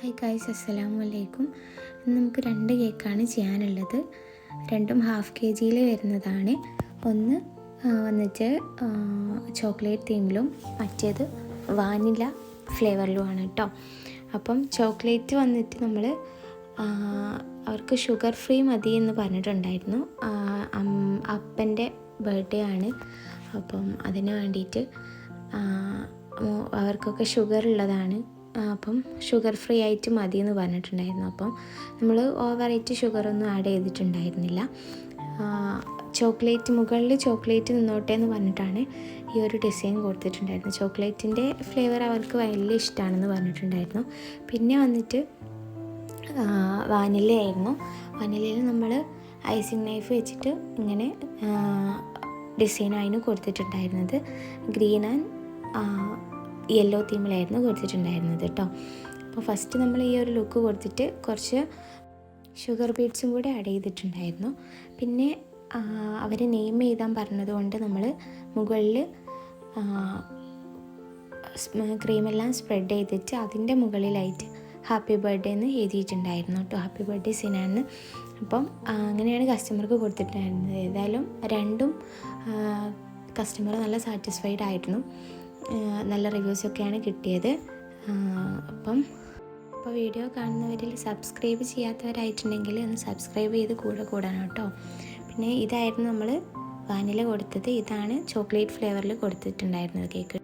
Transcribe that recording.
Hi guys അസ്സലാമു അലൈക്കും ഇന്ന് നമുക്ക് രണ്ട് കേക്കാണ് ചെയ്യാനുള്ളത്. രണ്ടും ഹാഫ് കെ ജിയിൽ വരുന്നതാണ്. ഒന്ന് വന്നിട്ട് ചോക്ലേറ്റ് തീമിലും മറ്റേത് വാനില ഫ്ലേവറിലുമാണ് കേട്ടോ അപ്പം ചോക്ലേറ്റ് വന്നിട്ട് നമ്മൾ അവർക്ക് ഷുഗർ ഫ്രീ മതി എന്ന് പറഞ്ഞിട്ടുണ്ടായിരുന്നു. അപ്പന്റെ ബർത്ത്ഡേ ആണ്. അപ്പം അതിന് വേണ്ടിയിട്ട് അവർക്കൊക്കെ ഷുഗർ ഉള്ളതാണ്. അപ്പം ഷുഗർ ഫ്രീ ആയിട്ട് മതി എന്ന് പറഞ്ഞിട്ടുണ്ടായിരുന്നു. അപ്പം നമ്മൾ ഓവറായിട്ട് ഷുഗറൊന്നും ആഡ് ചെയ്തിട്ടുണ്ടായിരുന്നില്ല. ചോക്ലേറ്റ് മുകളിൽ ചോക്ലേറ്റ് നിന്നോട്ടെ എന്ന് പറഞ്ഞിട്ടാണ് ഈ ഒരു ഡിസൈൻ കൊടുത്തിട്ടുണ്ടായിരുന്നു ചോക്ലേറ്റിന്റെ ഫ്ലേവർ അവർക്ക് വലിയ ഇഷ്ടമാണെന്ന് പറഞ്ഞിട്ടുണ്ടായിരുന്നു. പിന്നെ വന്നിട്ട് വാനില ആയിരുന്നു. വാനിലയിൽ നമ്മൾ ഐസിങ് നൈഫ് വെച്ചിട്ട് ഇങ്ങനെ ഡിസൈൻ അതിന് കൊടുത്തിട്ടുണ്ടായിരുന്നത്. ഗ്രീൻ ആൻഡ് യെല്ലോ തീമിലായിരുന്നു കൊടുത്തിട്ടുണ്ടായിരുന്നത് കേട്ടോ അപ്പോൾ ഫസ്റ്റ് നമ്മൾ ഈ ഒരു ലുക്ക് കൊടുത്തിട്ട് കുറച്ച് ഷുഗർ ബീഡ്സും കൂടി ആഡ് ചെയ്തിട്ടുണ്ടായിരുന്നു. പിന്നെ അവർ നെയിം എഴുതാൻ പറഞ്ഞതുകൊണ്ട് നമ്മൾ മുകളിൽ ക്രീമെല്ലാം സ്പ്രെഡ് ചെയ്തിട്ട് അതിന്റെ മുകളിലായിട്ട് ഹാപ്പി ബർത്ത്ഡേ എന്ന് എഴുതിയിട്ടുണ്ടായിരുന്നു കേട്ടോ ഹാപ്പി ബർത്ത്ഡേ സിനാന്ന്. അപ്പം അങ്ങനെയാണ് കസ്റ്റമർക്ക് കൊടുത്തിട്ടുണ്ടായിരുന്നത്. ഏതായാലും രണ്ടും കസ്റ്റമർ നല്ല സാറ്റിസ്ഫൈഡ് ആയിരുന്നു. നല്ല റിവ്യൂസൊക്കെയാണ് കിട്ടിയത്. അപ്പം അപ്പോൾ വീഡിയോ കാണുന്നവരിൽ സബ്സ്ക്രൈബ് ചെയ്യാത്തവരായിട്ടുണ്ടെങ്കിൽ ഒന്ന് സബ്സ്ക്രൈബ് ചെയ്ത് കൂടെ കൂടണം കേട്ടോ. പിന്നെ ഇതായിരുന്നു നമ്മൾ വാനില കൊടുത്തത്. ഇതാണ് ചോക്ലേറ്റ് ഫ്ലേവറിൽ കൊടുത്തിട്ടുണ്ടായിരുന്നത് കേക്ക്.